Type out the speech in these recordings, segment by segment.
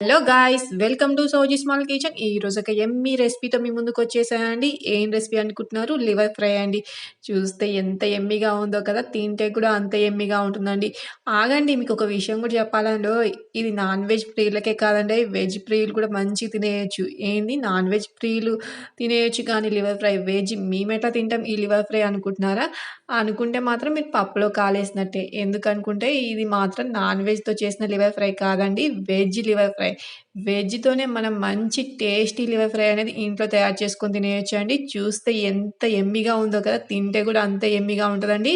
Hello guys welcome to Sowji small kitchen ఈ రోజు ఒక ఎమ్మి రెసిపీతో మీ ముందుకు వచ్చేసానండి. ఏం రెసిపీ అనుకుంటున్నారు? లివర్ ఫ్రై అండి. చూస్తే ఎంత ఎమ్మీగా ఉందో కదా తింటే కూడా అంత ఎమ్మీగా ఉంటుందండి. ఆగండి మీకు ఒక విషయం కూడా చెప్పాలండి. ఇది నాన్ వెజ్ ప్రియులకే కాదండి. వెజ్ ప్రియులు కూడా మంచి తినేయచ్చు. ఏంది? నాన్ వెజ్ ప్రియులు తినేయచ్చు కానీ లివర్ ఫ్రై వెజ్ మేమెట్లా తింటాం? ఈ లివర్ ఫ్రై అనుకుంటున్నారా? అనుకుంటే మాత్రం మీరు పప్పులో కాలేసినట్టే. ఎందుకనుకుంటే ఇది మాత్రం నాన్ వెజ్తో చేసిన లివర్ ఫ్రై కాదండి. వెజ్ లివర్ ఫ్రై వెజ్‌తోనే మనం మంచి టేస్టీ లివర్ ఫ్రై అనేది ఇంట్లో తయారు చేసుకొని తినేయచ్చు అండి. చూస్తే ఎంత ఎమ్మిగా ఉందో కదా! తింటే కూడా అంత ఎమ్మిగా ఉంటుందండి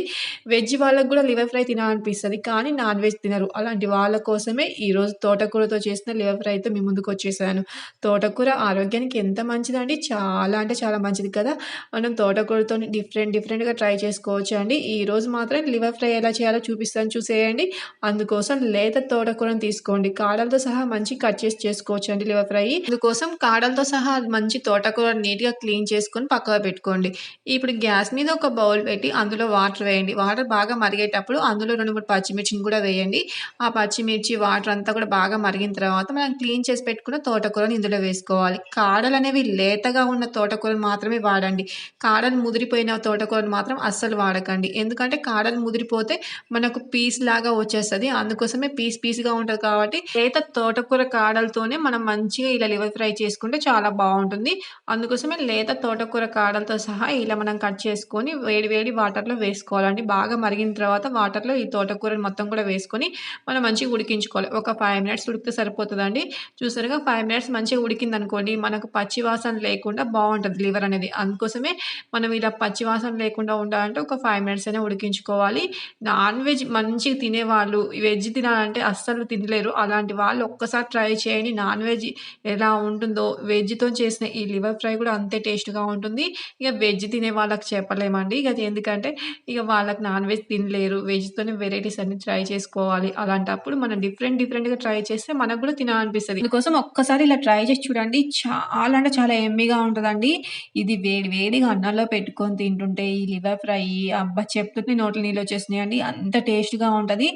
వెజ్ వాళ్ళకి కూడా లివర్ ఫ్రై తినాలనిపిస్తుంది కానీ నాన్ వెజ్ తినరు. అలాంటి వాళ్ళ కోసమే ఈరోజు తోటకూరతో చేసిన లివర్ ఫ్రైతో మీ ముందుకొచ్చేసాను. తోటకూర ఆరోగ్యానికి ఎంత మంచిదండి. చాలా అంటే చాలా మంచిది కదా! మనం తోటకూరతోని డిఫరెంట్ డిఫరెంట్‌గా ట్రై చేసుకోవచ్చు అండి. ఈరోజు మాత్రం లివర్ ఫ్రై ఎలా చేయాలో చూపిస్తాను చూసేయండి. అందుకోసం లేత తోటకూరను తీసుకోండి. కాడలతో సహా మంచి కట్ చేసి చేసుకోవచ్చు అండి లివర్ ఫ్రై ఇందుకోసం కాడలతో సహా మంచి తోటకూర నీట్గా క్లీన్ చేసుకొని పక్కగా పెట్టుకోండి. ఇప్పుడు గ్యాస్ మీద ఒక బౌల్ పెట్టి అందులో వాటర్ వేయండి. వాటర్ బాగా మరిగేటప్పుడు అందులో రెండు మూడు పచ్చిమిర్చిని కూడా వేయండి. ఆ పచ్చిమిర్చి వాటర్ అంతా కూడా బాగా మరిగిన తర్వాత మనం క్లీన్ చేసి పెట్టుకున్న తోటకూరని ఇందులో వేసుకోవాలి. కాడలు అనేవి లేతగా ఉన్న తోటకూరను మాత్రమే వాడండి. కాడలు ముదిరిపోయిన తోటకూరను మాత్రం అస్సలు వాడకండి. ఎందుకంటే కాడలు ముదిరిపోతే మనకు పీస్ లాగా వచ్చేస్తుంది. అందుకోసమే పీస్ పీస్గా ఉంటుంది కాబట్టి లేత తోటకూర కాడలతోనే మనం మంచిగా ఇలా లివర్ ఫ్రై చేసుకుంటే చాలా బాగుంటుంది. అందుకోసమే లేత తోటకూర కాడలతో సహా ఇలా మనం కట్ చేసుకొని వేడి వేడి వాటర్లో వేసుకోవాలండి. బాగా మరిగిన తర్వాత వాటర్లో ఈ తోటకూరని మొత్తం కూడా వేసుకొని మనం మంచిగా ఉడికించుకోవాలి. ఒక ఫైవ్ మినిట్స్ ఉడికితే సరిపోతుందండి. చూసారుగా ఫైవ్ మినిట్స్ మంచిగా ఉడికింది అనుకోండి మనకు పచ్చివాసన లేకుండా బాగుంటుంది లివర్ అనేది. అందుకోసమే మనం ఇలా పచ్చివాసన లేకుండా ఉండాలంటే ఒక ఫైవ్ మినిట్స్ అయినా ఉడికించుకోవాలి. నాన్ వెజ్ మంచిగా తినేవాళ్ళు వెజ్ తినాలంటే అస్సలు తినలేరు. అలాంటి వాళ్ళు ఒక్కసారి ట్రై ట్రై చేయండి. నాన్ వెజ్ ఎలా ఉంటుందో వెజ్తో చేసిన ఈ లివర్ ఫ్రై కూడా అంతే టేస్ట్గా ఉంటుంది. ఇక వెజ్ తినే వాళ్ళకి చెప్పలేమండి. ఇక ఎందుకంటే ఇక వాళ్ళకి నాన్ వెజ్ తినలేరు. వెజ్తోనే వెరైటీస్ అన్ని ట్రై చేసుకోవాలి. అలాంటప్పుడు మనం డిఫరెంట్ డిఫరెంట్గా ట్రై చేస్తే మనకు కూడా తినాలనిపిస్తుంది. దీనికోసం ఒక్కసారి ఇలా ట్రై చేసి చూడండి. చాలా అంటే చాలా ఎమ్మిగా ఉంటుందండి. ఇది వేడి వేడిగా అన్నంలో పెట్టుకొని తింటుంటే ఈ లివర్ ఫ్రై అబ్బా చెప్తుంటే నోట్ల నీళ్ళు వచ్చేసినాయండి. అంత టేస్ట్గా ఉంటుంది.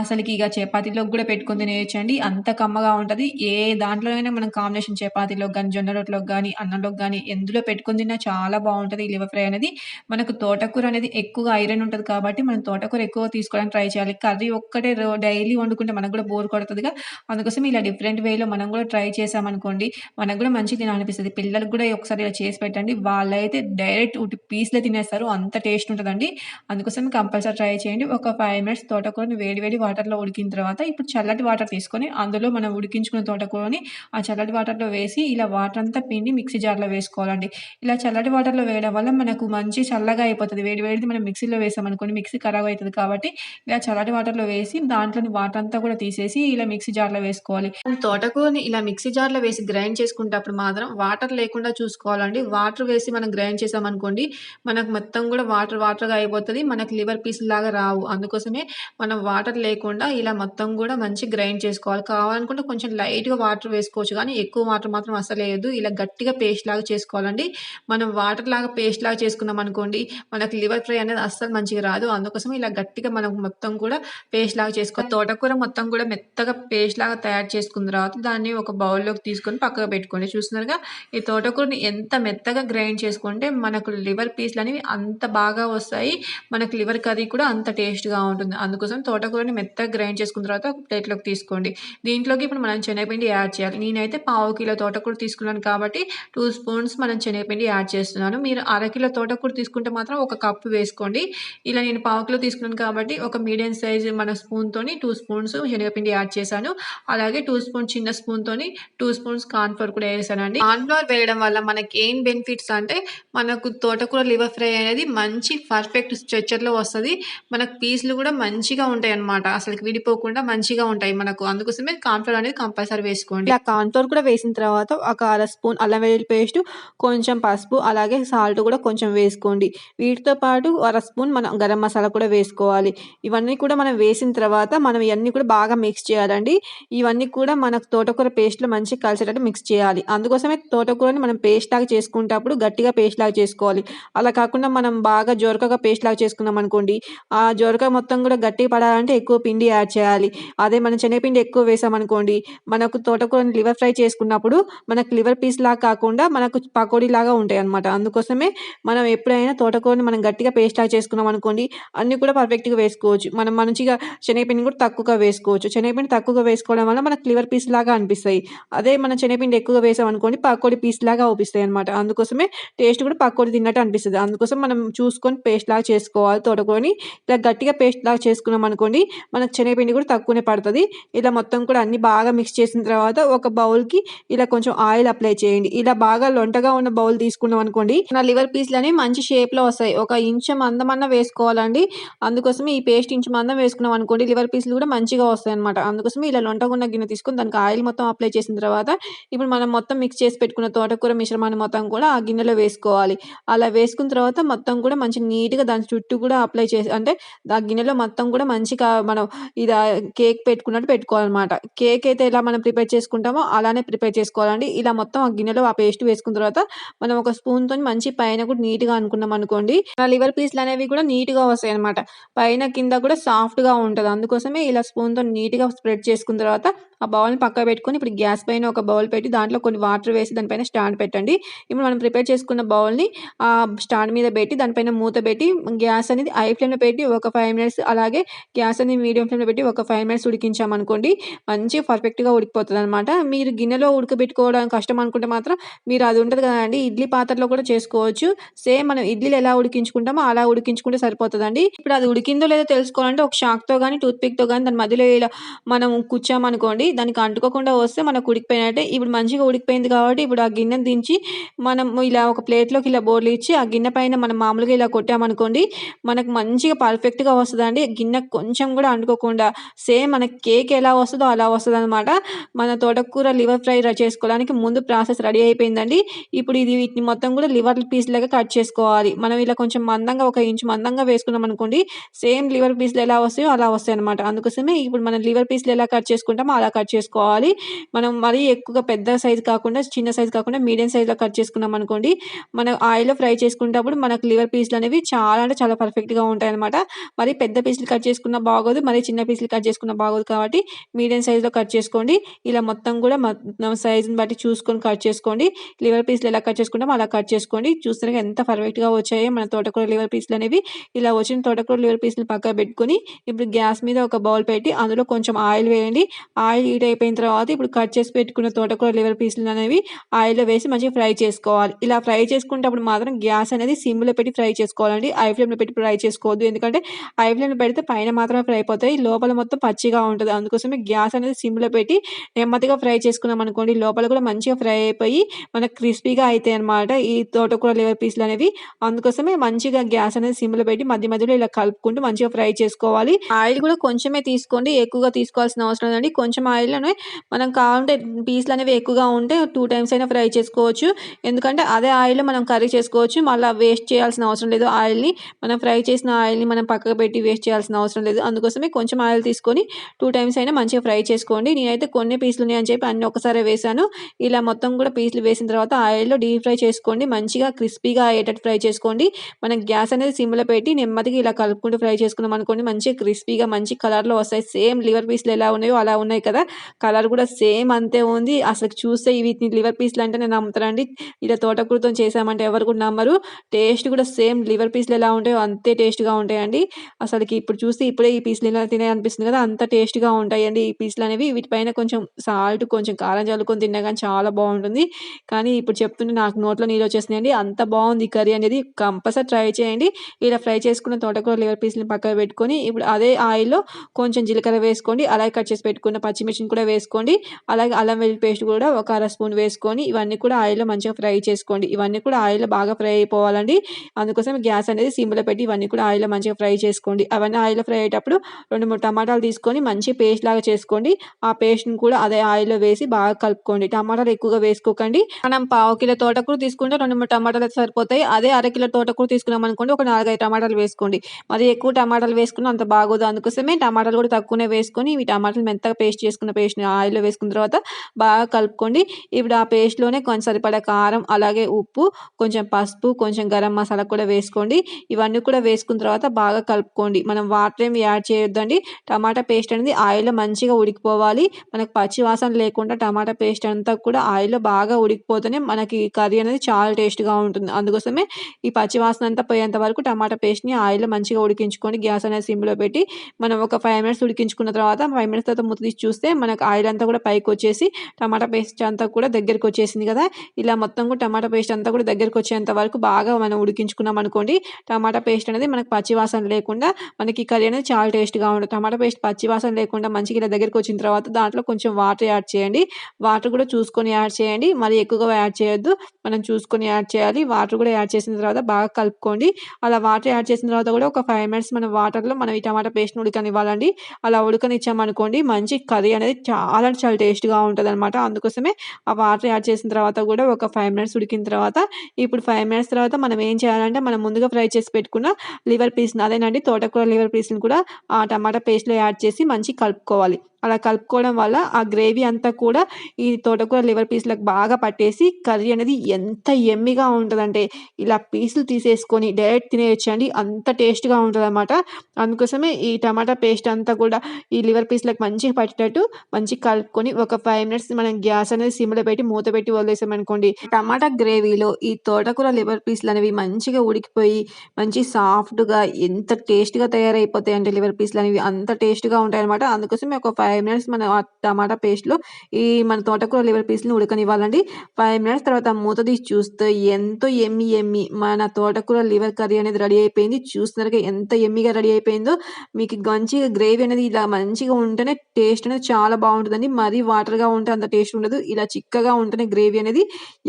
అసలుకి ఇక చపాతీలోకి కూడా పెట్టుకొని తినేయచ్చండి. అంత కమ్మగా ఉంటుంది. ఏ దాంట్లోనైనా మనం కాంబినేషన్ చపాతీలో కానీ జొన్న రొట్టెలోకి కానీ అన్నంలోకి కానీ ఎందులో పెట్టుకుని తిన్నా చాలా బాగుంటుంది ఈ లివర్ ఫ్రై అనేది. మనకు తోటకూర అనేది ఎక్కువగా ఐరన్ ఉంటుంది కాబట్టి మనం తోటకూర ఎక్కువ తీసుకోవడానికి ట్రై చేయాలి. కర్రీ ఒక్కటే డైలీ వండుకుంటే మనకు కూడా బోర్ కొడుతుందిగా అందుకోసం ఇలా డిఫరెంట్ వేలో మనం కూడా ట్రై చేసామనుకోండి మనకు కూడా మంచి తినాలనిపిస్తుంది. పిల్లలకు కూడా ఒకసారి ఇలా చేసి పెట్టండి. వాళ్ళైతే డైరెక్ట్ ఉట్టి పీస్లే తినేస్తారు. అంత టేస్ట్ ఉంటుందండి. అందుకోసం కంపల్సరీ ట్రై చేయండి. ఒక ఫైవ్ మినిట్స్ తోటకూరని వేడి వేడి వాటర్లో ఉడికిన తర్వాత ఇప్పుడు చల్లటి వాటర్ తీసుకొని అందులో మనం ఉడికించుకున్న తోటకూరని ఆ చల్లటి వాటర్లో వేసి ఇలా వాటర్ అంతా పిండి మిక్సీ జార్లో వేసుకోవాలండి. ఇలా చల్లటి వాటర్లో వేయడం వల్ల మనకు మంచి చల్లగా అయిపోతుంది. వేడి వేడిది మనం మిక్సీలో వేసామనుకోండి మిక్సీ ఖరాబ్ అవుతుంది కాబట్టి ఇలా చల్లటి వాటర్లో వేసి దాంట్లోని వాటర్ అంతా కూడా తీసేసి ఇలా మిక్సీ జార్లో వేసుకోవాలి. తోటకూరని ఇలా మిక్సీ జార్లో వేసి గ్రైండ్ చేసుకుంటప్పుడు మాత్రం వాటర్ లేకుండా చూసుకోవాలండి. వాటర్ వేసి మనం గ్రైండ్ చేసామనుకోండి మనకు మొత్తం కూడా వాటర్ వాటర్గా అయిపోతుంది. మనకు లివర్ పీస్ లాగా రావు. అందుకోసమే మనం వాటర్ లేకుండా ఇలా మొత్తం కూడా మంచి గ్రైండ్ చేసుకోవాలి. కావాలనుకుంటే కొంచెం కొంచెం లైట్గా వాటర్ వేసుకోవచ్చు. కానీ ఎక్కువ వాటర్ మాత్రం అసలు వేయద్దు. ఇలా గట్టిగా పేస్ట్ లాగా చేసుకోవాలండి. మనం వాటర్ లాగా పేస్ట్ లాగా చేసుకున్నాం అనుకోండి మనకు లివర్ ఫ్రై అనేది అస్సలు మంచిగా రాదు. అందుకోసం ఇలా గట్టిగా మనం మొత్తం కూడా పేస్ట్ లాగా చేసుకోవాలి. తోటకూర మొత్తం కూడా మెత్తగా పేస్ట్ లాగా తయారు చేసుకున్న తర్వాత దాన్ని ఒక బౌల్లోకి తీసుకొని పక్కకు పెట్టుకోండి. చూస్తున్నారుగా ఈ తోటకూరని ఎంత మెత్తగా గ్రైండ్ చేసుకుంటే మనకు లివర్ పీస్లు అనేవి అంత బాగా వస్తాయి. మనకు లివర్ కర్రీ కూడా అంత టేస్ట్గా ఉంటుంది. అందుకోసం తోటకూరని మెత్తగా గ్రైండ్ చేసుకున్న తర్వాత ఒక ప్లేట్లోకి తీసుకోండి. దీంట్లోకి ఇప్పుడు మనం శనగపిండి యాడ్ చేయాలి. నేనైతే పావు కిలో తోటకూర తీసుకున్నాను కాబట్టి టూ స్పూన్స్ మనం శనగపిండి యాడ్ చేస్తున్నాను. మీరు అరకిలో తోటకూర తీసుకుంటే మాత్రం ఒక కప్పు వేసుకోండి. ఇలా నేను పావు కిలో తీసుకున్నాను కాబట్టి ఒక మీడియం సైజ్ మన స్పూన్తోని టూ స్పూన్స్ శనగపిండి యాడ్ చేశాను. అలాగే టూ స్పూన్ చిన్న స్పూన్తోని టూ స్పూన్స్ కార్న్ఫ్లోర్ కూడా వేసానండి. కార్న్ఫ్లోర్ వేయడం వల్ల మనకి ఏం బెనిఫిట్స్ అంటే మనకు తోటకూర లివర్ ఫ్రై అనేది మంచి పర్ఫెక్ట్ స్ట్రెచ్చర్లో వస్తుంది. మనకు పీసులు కూడా మంచిగా ఉంటాయి అనమాట అసలు విడిపోకుండా మంచిగా ఉంటాయి మనకు. అందుకోసమే కార్న్ఫ్లోర్ అనేది కంపల్సరీ వేసుకోండి. ఆ కాన్ఫ్లోర్ కూడా వేసిన తర్వాత ఒక అర స్పూన్ అల్లం వెల్లుల్లి పేస్ట్ కొంచెం పసుపు అలాగే సాల్ట్ కూడా కొంచెం వేసుకోండి. వీటితో పాటు అర స్పూన్ మనం గరం మసాలా కూడా వేసుకోవాలి. ఇవన్నీ కూడా మనం వేసిన తర్వాత మనం ఇవన్నీ కూడా బాగా మిక్స్ చేయాలండి. ఇవన్నీ కూడా మనకు తోటకూర పేస్ట్లో మంచి కలిసేటట్టు మిక్స్ చేయాలి. అందుకోసమే తోటకూరని మనం పేస్ట్ లాగా చేసుకుంటప్పుడు గట్టిగా పేస్ట్ లాగా చేసుకోవాలి. అలా కాకుండా మనం బాగా జోరకగా పేస్ట్ లాగా చేసుకున్నాం అనుకోండి ఆ జోరక మొత్తం కూడా గట్టిగా పడాలంటే ఎక్కువ పిండి యాడ్ చేయాలి. అదే మనం శనగపిండి ఎక్కువ వేసామనుకోండి మనకు తోటకూరని లివర్ ఫ్రై చేసుకున్నప్పుడు మనకు లివర్ పీస్ లాగా కాకుండా మనకు పకోడీ లాగా ఉంటాయి అనమాట అందుకోసమే మనం ఎప్పుడైనా తోటకూరని మనం గట్టిగా పేస్ట్ లాగా చేసుకున్నామనుకోండి అన్నీ కూడా పర్ఫెక్ట్‌గా వేసుకోవచ్చు. మనం మంచిగా శనగపిండి కూడా తక్కువగా వేసుకోవచ్చు. శనగపిండి తక్కువగా వేసుకోవడం వల్ల మనకు లివర్ పీస్ లాగా అనిపిస్తాయి. అదే మనం శనగపిండి ఎక్కువగా వేసామనుకోండి పకోడీ పీస్ లాగా అవుపిస్తాయి అనమాట అందుకోసమే టేస్ట్ కూడా పకోడీ తిన్నట్టు అనిపిస్తుంది అందుకోసం మనం చూసుకొని పేస్ట్ లాగా చేసుకోవాలి తోటకూరని. ఇలా గట్టిగా పేస్ట్ లాగా చేసుకున్నామనుకోండి మనకు శనగపిండి కూడా తక్కువనే పడతది. ఇలా మొత్తం కూడా అన్ని బాగా మిక్స్ చేసిన తర్వాత ఒక బౌల్‌కి ఇలా కొంచెం ఆయిల్ అప్లై చేయండి. ఇలా బాగా లొంటగా ఉన్న బౌల్ తీసుకున్నామనుకోండి నా లివర్ పీస్‌లనేవి మంచి షేప్‌లో వస్తాయి. ఒక ఇంచం అందమన్న వేసుకోవాలండి. అందుకోసమే ఈ పేస్ట్ ఇంచు మందం వేసుకున్నామనుకోండి లివర్ పీస్‌లు కూడా మంచిగా వస్తాయి అనమాట అందుకోసమే ఇలా లొంటగా ఉన్న గిన్నె తీసుకొని దానికి ఆయిల్ మొత్తం అప్లై చేసిన తర్వాత ఇప్పుడు మనం మొత్తం మిక్స్ చేసి పెట్టుకున్న తోటకూర మిశ్రమాన్ని మొత్తం కూడా ఆ గిన్నెలో వేసుకోవాలి. అలా వేసుకున్న తర్వాత మొత్తం కూడా మంచిగా నీట్‌గా దాని చుట్టూ కూడా అప్లై చేసి అంటే ఆ గిన్నెలో మొత్తం కూడా మంచిగా మనం ఇది కేక్ పెట్టుకున్నట్టు పెట్టుకోవాలన్నమాట. కేక్ అయితే ఎలా మనం ప్రిపేర్ చేసుకుంటామో అలానే ప్రిపేర్ చేసుకోవాలండి. ఇలా మొత్తం ఆ గిన్నెలో ఆ పేస్ట్ వేసుకున్న తర్వాత మనం ఒక స్పూన్తో మంచి పైన కూడా నీట్‌గా అనుకున్నాం అనుకోండి లివర్ పీస్‌లనేవి కూడా నీట్‌గా వస్తాయన్నమాట. పైన కింద కూడా సాఫ్ట్‌గా ఉంటది. అందుకోసమే ఇలా స్పూన్‌తోని నీట్‌గా స్ప్రెడ్ చేసుకున్న తర్వాత ఆ బౌల్‌ని పక్క పెట్టుకొని ఇప్పుడు గ్యాస్ పైన ఒక బౌల్ పెట్టి దాంట్లో కొన్ని వాటర్ వేసి దానిపైన స్టాండ్ పెట్టండి. ఇప్పుడు మనం ప్రిపేర్ చేసుకున్న బౌల్‌ని ఆ స్టాండ్ మీద పెట్టి దానిపైన మూత పెట్టి గ్యాస్ అనేది హై ఫ్లేమ్‌లో పెట్టి ఒక ఫైవ్ మినిట్స్ అలాగే గ్యాస్ అనేది మీడియం ఫ్లేమ్‌లో పెట్టి ఒక ఫైవ్ మినిట్స్ ఉడికించామనుకోండి మంచిగా పర్ఫెక్ట్‌గా ఉడికిపోతదనమాట. మీరు గిన్నెలో ఉడకబెట్టుకోవడం కష్టం అనుకుంటే మాత్రం మీరు అది ఉంటది కదండీ ఇడ్లీ పాత్రలో కూడా చేసుకోవచ్చు. సేమ్ మనం ఇడ్లీలు ఎలా ఉడికించుకుంటామో అలా ఉడికించుకుంటే సరిపోతుందండి ఇప్పుడు అది ఉడికిందో లేదో తెలుసుకోవాలంటే ఒక షాక్తో కానీ టూత్ పిక్‌తో కానీ దాని మధ్యలో ఇలా మనం కూర్చామనుకోండి దానికి అంటుకోకుండా వస్తే మనకు ఉడికిపోయినట్టే. ఇప్పుడు మంచిగా ఉడికిపోయింది కాబట్టి ఇప్పుడు ఆ గిన్నెను దించి మనం ఇలా ఒక ప్లేట్‌లోకి ఇలా బోర్లు ఇచ్చి ఆ గిన్నె పైన మనం మామూలుగా ఇలా కొట్టామనుకోండి మనకు మంచిగా పర్ఫెక్ట్‌గా వస్తుందండి గిన్నె కొంచెం కూడా అంటుకోకుండా సేమ్ మన కేక్ ఎలా వస్తుందో అలా వస్తదనమాట. మన తోటకూర లివర్ ఫ్రై చేసుకోవడానికి ముందు ప్రాసెస్ రెడీ అయిపోయిందండి. ఇప్పుడు ఇది వీటిని మొత్తం కూడా లివర్ పీస్‌లాగా కట్ చేసుకోవాలి. మనం ఇలా కొంచెం మందంగా ఒక ఇంచు మందంగా వేసుకున్నాం అనుకోండి సేమ్ లివర్ పీస్‌లు ఎలా వస్తాయో అలా వస్తాయి అనమాట అందుకోసమే ఇప్పుడు మనం లివర్ పీస్‌లు ఎలా కట్ చేసుకుంటామో అలా కట్ కట్ చేసుకోవాలి. మనం మరీ ఎక్కువగా పెద్ద సైజ్ కాకుండా చిన్న సైజ్ కాకుండా మీడియం సైజ్‌లో కట్ చేసుకున్నామనుకోండి మనం ఆయిల్‌లో ఫ్రై చేసుకునేటప్పుడు మనకు లివర్ పీస్‌లనేవి చాలా అంటే చాలా పర్ఫెక్ట్‌గా ఉంటాయన్నమాట. మరీ పెద్ద పీస్‌లు కట్ చేసుకున్న బాగోదు. మరీ చిన్న పీస్‌లు కట్ చేసుకున్న బాగోదు కాబట్టి మీడియం సైజ్‌లో కట్ చేసుకోండి. ఇలా మొత్తం కూడా మొత్తం సైజ్‌ని బట్టి చూసుకొని కట్ చేసుకోండి. లివర్ పీస్‌లు ఎలా కట్ చేసుకుంటామో అలా కట్ చేసుకోండి. చూస్తే ఎంత పర్ఫెక్ట్‌గా వచ్చాయో మన తోటకూర లివర్ పీస్‌లనేవి. ఇలా వచ్చిన తోటకూర లివర్ పీసులు పక్క పెట్టుకొని ఇప్పుడు గ్యాస్ మీద ఒక బౌల్ పెట్టి అందులో కొంచెం ఆయిల్ వేయండి. ఆయిల్ హీట్ అయిపోయిన తర్వాత ఇప్పుడు కట్ చేసి పెట్టుకున్న తోటకూర లివర్ పీస్‌లనేవి ఆయిల్‌లో వేసి మంచిగా ఫ్రై చేసుకోవాలి. ఇలా ఫ్రై చేసుకునేటప్పుడు మాత్రం గ్యాస్ అనేది సిమ్‌లో పెట్టి ఫ్రై చేసుకోవాలండి. ఐ ఫ్లేమ్‌లో పెట్టి ఫ్రై చేసుకోవద్దు. ఎందుకంటే ఐ ఫ్లేమ్‌లో పెడితే పైన మాత్రమే ఫ్రై అయిపోతాయి. లోపల మొత్తం పచ్చిగా ఉంటుంది అందుకోసమే గ్యాస్ అనేది సిమ్‌లో పెట్టి నెమ్మదిగా ఫ్రై చేసుకున్నాం అనుకోండి లోపల కూడా మంచిగా ఫ్రై అయిపోయి మనకు క్రిస్పీగా అయితాయన్నమాట. ఈ తోటకూర లివర్ పీస్‌లనేవి. అందుకోసమే మంచిగా గ్యాస్ అనేది సిమ్‌లో పెట్టి మధ్య మధ్యలో ఇలా కలుపుకుంటూ మంచిగా ఫ్రై చేసుకోవాలి. ఆయిల్ కూడా కొంచెమే తీసుకోండి. ఎక్కువగా తీసుకోవాల్సిన అవసరం లేదండి. కొంచెం ఆయిల్‌లోనే మనం కావాలంటే పీస్‌లనేవి ఎక్కువగా ఉంటే టూ టైమ్స్ అయినా ఫ్రై చేసుకోవచ్చు. ఎందుకంటే అదే ఆయిల్‌లో మనం కర్రీ చేసుకోవచ్చు. మళ్ళీ వేస్ట్ చేయాల్సిన అవసరం లేదు ఆయిల్‌ని. మనం ఫ్రై చేసిన ఆయిల్‌ని మనం పక్కకు పెట్టి వేస్ట్ చేయాల్సిన అవసరం లేదు. అందుకోసమే కొంచెం ఆయిల్ తీసుకొని టూ టైమ్స్ అయినా మంచిగా ఫ్రై చేసుకోండి. నేనైతే కొన్ని పీసులు ఉన్నాయని చెప్పి అన్ని ఒకసారి వేసాను ఇలా మొత్తం కూడా పీసులు వేసిన తర్వాత ఆయిల్‌లో డీప్ ఫ్రై చేసుకోండి. మంచిగా క్రిస్పీగా అయ్యేటట్టు ఫ్రై చేసుకోండి. మనం గ్యాస్ అనేది సిమ్‌లో పెట్టి నెమ్మదిగా ఇలా కలుపుకుంటూ ఫ్రై చేసుకున్నాం అనుకోండి మంచిగా క్రిస్పీగా మంచి కలర్‌లో వస్తాయి. సేమ్ లివర్ పీసులు ఎలా ఉన్నాయో అలా ఉన్నాయి కదా! కలర్ కూడా సేమ్ అంతే ఉంది. అసలు చూస్తే వీటిని లివర్ పీస్‌లు నేను నమ్ముతారండి. ఇలా తోటకూరతో చేశామంటే ఎవరు కూడా నమ్మరు. టేస్ట్ కూడా సేమ్ లివర్ పీస్‌లు ఎలా ఉంటాయో అంతే టేస్ట్‌గా ఉంటాయండి. అసలుకి ఇప్పుడు చూస్తే ఇప్పుడే ఈ పీస్‌లు ఇలా తినేయాలనిపిస్తుంది కదా! అంత టేస్ట్‌గా ఉంటాయండి ఈ పీస్లు అనేవి వీటిపైన కొంచెం సాల్ట్ కొంచెం కారం చల్లుకొని తిన్నా కానీ చాలా బాగుంటుంది కానీ ఇప్పుడు చెప్తుంటే నాకు నోట్లో నీళ్ళు వచ్చేసినాయండి అంత బాగుంది ఈ కర్రీ అనేది. కంపల్సరీ ట్రై చేయండి. ఇలా ఫ్రై చేసుకున్న తోటకూర లివర్ పీస్‌ని పక్కన పెట్టుకొని ఇప్పుడు అదే ఆయిల్‌లో కొంచెం జీలకర్ర వేసుకోండి. అలాగే కట్ చేసి పెట్టుకున్న పచ్చిమిర్చిని కూడా వేసుకోండి. అలాగే అల్లం వెల్లుల్లి పేస్ట్ కూడా ఒక అర స్పూన్ వేసుకొని ఇవన్నీ కూడా ఆయిల్‌లో మంచిగా ఫ్రై చేసుకోండి. ఇవన్నీ కూడా ఆయిల్‌లో బాగా ఫ్రై అయిపోవాలండి. అందుకోసం గ్యాస్ అనేది సిమ్‌లో పెట్టి ఇవన్నీ కూడా ఆయిల్‌లో మంచిగా ఫ్రై చేసుకోండి. అవన్నీ ఆయిల్‌లో ఫ్రై అయ్యేటప్పుడు 2, 3 టమాటాలు తీసుకొని మంచి పేస్ట్ లాగా చేసుకోండి. ఆ పేస్ట్‌ని కూడా అదే ఆయిల్‌లో వేసి బాగా కలుపుకోండి. టమాటాలు ఎక్కువగా వేసుకోకండి. మనం పావు కిలో తోటకూర తీసుకుంటే 2, 3 టమాటాలు సరిపోతాయి. అదే అర కిలో తోటకూర తీసుకున్నామనుకోండి ఒక 4, 5 టమాటాలు వేసుకోండి. మరి ఎక్కువ టమాటాలు వేసుకున్నా అంత బాగోదు. అందుకోసమే టమాటాలు కూడా తక్కువనే వేసుకొని ఈ టమాటాలు మెత్తగా పేస్ట్ చేసుకొని చేసుకున్న పేస్ట్‌ని ఆయిల్‌లో వేసుకున్న తర్వాత బాగా కలుపుకోండి. ఇప్పుడు ఆ పేస్ట్‌లోనే కొంచెం సరిపడా కారం, అలాగే ఉప్పు, కొంచెం పసుపు, కొంచెం గరం మసాలా కూడా వేసుకోండి. ఇవన్నీ కూడా వేసుకున్న తర్వాత బాగా కలుపుకోండి. మనం వాటర్ ఏమి యాడ్ చేయొద్దండి. టమాటా పేస్ట్ అనేది ఆయిల్‌లో మంచిగా ఉడికిపోవాలి. మనకు పచ్చి వాసన లేకుండా టమాటా పేస్ట్ అంతా కూడా ఆయిల్‌లో బాగా ఉడికిపోతేనే మనకి కర్రీ అనేది చాలా టేస్ట్‌గా ఉంటుంది. అందుకోసమే ఈ పచ్చి వాసన అంతా పోయేంత వరకు టమాటా పేస్ట్‌ని ఆయిల్‌లో మంచిగా ఉడికించుకోండి. గ్యాస్ అనేది సిమ్‌లో పెట్టి మనం ఒక ఫైవ్ మినిట్స్ ఉడికించుకున్న తర్వాత ఫైవ్ మినిట్స్ తర్వాత మూత తీసి చూస్తే మనకు ఆయిల్ అంతా కూడా పైకి వచ్చేసి టమాటా పేస్ట్ అంతా కూడా దగ్గరికొచ్చేసింది కదా! ఇలా మొత్తం కూడా టమాటా పేస్ట్ అంతా కూడా దగ్గరికొచ్చేంత వరకు బాగా మనం ఉడికించుకున్నాం అనుకోండి. టమాటా పేస్ట్ అనేది మనకు పచ్చి వాసన లేకుండా మనకి కర్రీ అనేది చాలా టేస్ట్‌గా ఉంటుంది. టమాటా పేస్ట్ పచ్చి వాసన లేకుండా మంచిగా ఇలా దగ్గరికొచ్చిన తర్వాత దాంట్లో కొంచెం వాటర్ యాడ్ చేయండి. వాటర్ కూడా చూసుకొని యాడ్ చేయండి. మరి ఎక్కువగా యాడ్ చేయొద్దు. మనం చూసుకొని యాడ్ చేయాలి. వాటర్ కూడా యాడ్ చేసిన తర్వాత బాగా కలుపుకోండి. అలా వాటర్ యాడ్ చేసిన తర్వాత కూడా ఒక ఫైవ్ మినిట్స్ మనం వాటర్‌లో మనం ఈ టమాటా పేస్ట్‌ని ఉడకనివ్వాలండి. అలా ఉడకనిచ్చామనుకోండి మంచి కర్రీ అనేది చాలా చాలా టేస్ట్‌గా ఉంటదనమాట. అందుకోసమే ఆ వాటర్ యాడ్ చేసిన తర్వాత కూడా ఒక ఫైవ్ మినిట్స్ ఉడికిన తర్వాత ఇప్పుడు ఫైవ్ మినిట్స్ తర్వాత మనం ఏం చేయాలంటే మనం ముందుగా ఫ్రై చేసి పెట్టుకున్న లివర్ పీస్‌ని అదేనండి తోటకూర లివర్ పీస్‌ని కూడా ఆ టమాటా పేస్ట్‌లో యాడ్ చేసి మంచి కలుపుకోవాలి. అలా కలుపుకోవడం వల్ల ఆ గ్రేవీ అంతా కూడా ఈ తోటకూర లివర్ పీస్‌లకు బాగా పట్టేసి కర్రీ అనేది ఎంత ఎమ్మిగా ఉంటుందంటే ఇలా పీసులు తీసేసుకొని డైరెక్ట్ తినేయచ్చండి అంత టేస్ట్‌గా ఉంటదనమాట. అందుకోసమే ఈ టమాటా పేస్ట్ అంతా కూడా ఈ లివర్ పీస్‌లకు మంచిగా పట్టేటట్టు మంచిగా కలుపుకొని ఒక ఫైవ్ మినిట్స్ మనం గ్యాస్ అనేది సిమ్‌లో పెట్టి మూత పెట్టి వదిలేసామనుకోండి. టమాటా గ్రేవీలో ఈ తోటకూర లివర్ పీస్‌లనేవి మంచిగా ఉడికిపోయి మంచి సాఫ్ట్‌గా ఎంత టేస్ట్‌గా తయారైపోతాయి అంటే లివర్ పీస్‌లనేవి అంత టేస్ట్‌గా ఉంటాయి అనమాట అందుకోసమే ఒక ఫైవ్ ఫైవ్ మినిట్స్ మన టమాటా పేస్ట్‌లో ఈ మన తోటకూర లివర్ పీస్‌ని ఉడకనివ్వాలండి. ఫైవ్ మినిట్స్ తర్వాత మూత తీసి చూస్తే ఎంతో ఎమ్మి ఎమ్మి మన తోటకూర లివర్ కర్రీ అనేది రెడీ అయిపోయింది. చూస్తున్నారుగా ఎంత ఎమ్మిగా రెడీ అయిపోయిందో. మీకు మంచిగా గ్రేవీ అనేది ఇలా మంచిగా ఉంటేనే టేస్ట్ అనేది చాలా బాగుంటుందండి మరీ వాటర్‌గా ఉంటే అంత టేస్ట్ ఉండదు. ఇలా చిక్కగా ఉంటేనే గ్రేవీ అనేది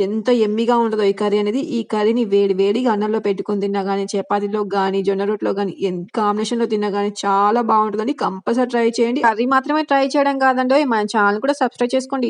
ఎంత ఎమ్మిగా ఉంటుందో ఈ కర్రీ అనేది. ఈ కర్రీని వేడి వేడిగా అన్నంలో పెట్టుకొని తిన్నా కానీ చపాతీలో కానీ జొన్న రొట్టెలో కానీ కాంబినేషన్‌లో తిన్నా కానీ చాలా బాగుంటుందండి కంపల్సరీ ట్రై చేయండి. కర్రీ మాత్రమే ట్రై చేయడం కాదండి మన ఛానల్ కూడా సబ్స్క్రైబ్ చేసుకోండి.